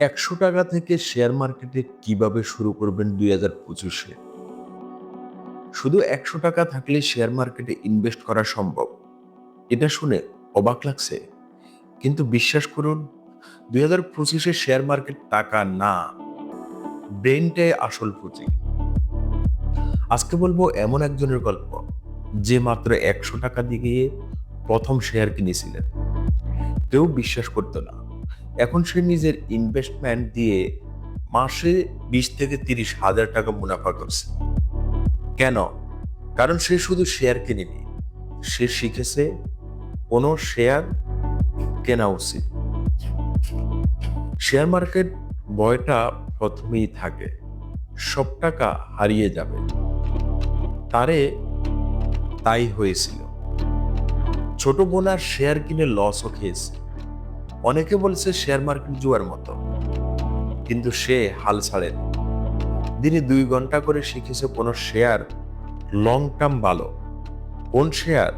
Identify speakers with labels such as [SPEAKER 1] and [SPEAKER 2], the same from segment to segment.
[SPEAKER 1] একশো টাকা থেকে শেয়ার মার্কেটে কীভাবে শুরু করবেন দুই হাজার পঁচিশে? শুধু একশো টাকা থাকলে শেয়ার মার্কেটে ইনভেস্ট করা সম্ভব। এটা শুনে অবাক লাগছে। কিন্তু বিশ্বাস করুন, দুই হাজার পঁচিশে শেয়ার মার্কেট টাকা না ব্রেনটাই আসল পুঁজি আজকে বলব এমন একজনের গল্প, যে মাত্র একশো টাকা দিয়ে প্রথম শেয়ার কিনেছিলেন। কেউ বিশ্বাস করতো না। এখন সে নিজের ইনভেস্টমেন্ট দিয়ে মাসে বিশ থেকে তিরিশ হাজার টাকা মুনাফা করছে। কেন? কারণ সে শুধু শেয়ার কিনেনি। সে শিখেছে কোনো শেয়ার কেনা উচিত। শেয়ার মার্কেট ভয়টা প্রথমেই থাকে। সব টাকা হারিয়ে যাবে। তারে তাই হয়েছিল। ছোট বোনার শেয়ার কিনে লসও খেয়েছে। অনেকে বলছে শেয়ার মার্কেট জুয়ার মতো। কিন্তু সে হাল ছাড়েন। দিনে দুই ঘণ্টা করে শিখেছে কোন শেয়ার লং টার্ম ভালো। কোন শেয়ার?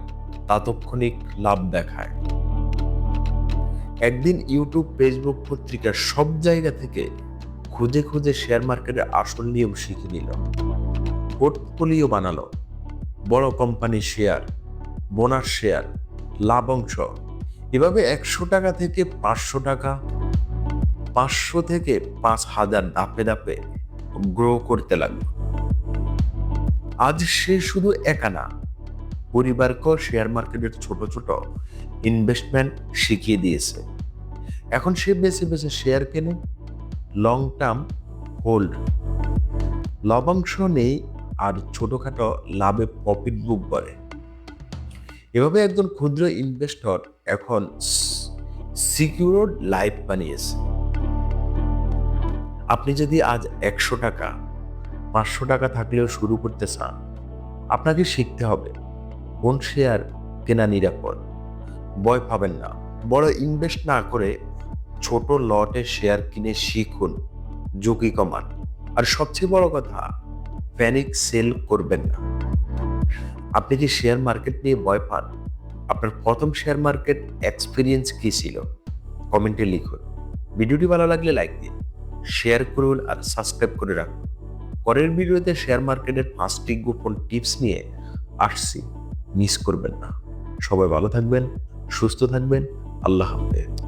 [SPEAKER 1] তাৎক্ষণিক লাভ দেখায়। একদিন ইউটিউব, ফেসবুক পত্রিকা সব জায়গা থেকে খুঁজে খুঁজে শেয়ার মার্কেটের আসল নিয়ম শিখে নিল। পোর্টফোলিও বানালো। বড় কোম্পানি শেয়ার, বোনাস শেয়ার, লাভ অংশ। এভাবে একশো টাকা থেকে পাঁচশো টাকা, পাঁচশো থেকে পাঁচ হাজার ধাপে ধাপে গ্রো করতে লাগল। আজ সে শুধু একা না, পরিবারকেও শেয়ার মার্কেটের ছোট ছোট ইনভেস্টমেন্ট শিখিয়ে দিয়েছে। এখন সে বেছে বেছে শেয়ার কেনে লং টার্ম হোল্ড লবাংশ নেই আর ছোটখাটো লাভে প্রফিট বুক করে। এভাবে একজন ক্ষুদ্র ইনভেস্টর এখন সিকিউর লাইফ বানিয়েছে। আপনি যদি আজ একশো টাকা, পাঁচশো টাকা থাকলেও শুরু করতে চান, আপনাকে শিখতে হবে কোন শেয়ার কেনা নিরাপদ। ভয় পাবেন না। বড় ইনভেস্ট না করে ছোট লটে শেয়ার কিনে শিখুন, ঝুঁকি কমান। আর সবচেয়ে বড় কথা প্যানিক সেল করবেন না। আপনি যে শেয়ার মার্কেট নিয়ে ভয় পান, আপনার প্রথম শেয়ার মার্কেট এক্সপিরিয়েন্স কি ছিল? কমেন্টে লিখুন। ভিডিওটি ভালো লাগলে লাইক দিন শেয়ার করুন আর সাবস্ক্রাইব করে রাখুন। পরের ভিডিওতে শেয়ার মার্কেটের পাঁচটি গোপন টিপস নিয়ে আসছি। মিস করবেন না। সবাই ভালো থাকবেন, সুস্থ থাকবেন, আল্লাহ হাফেজ।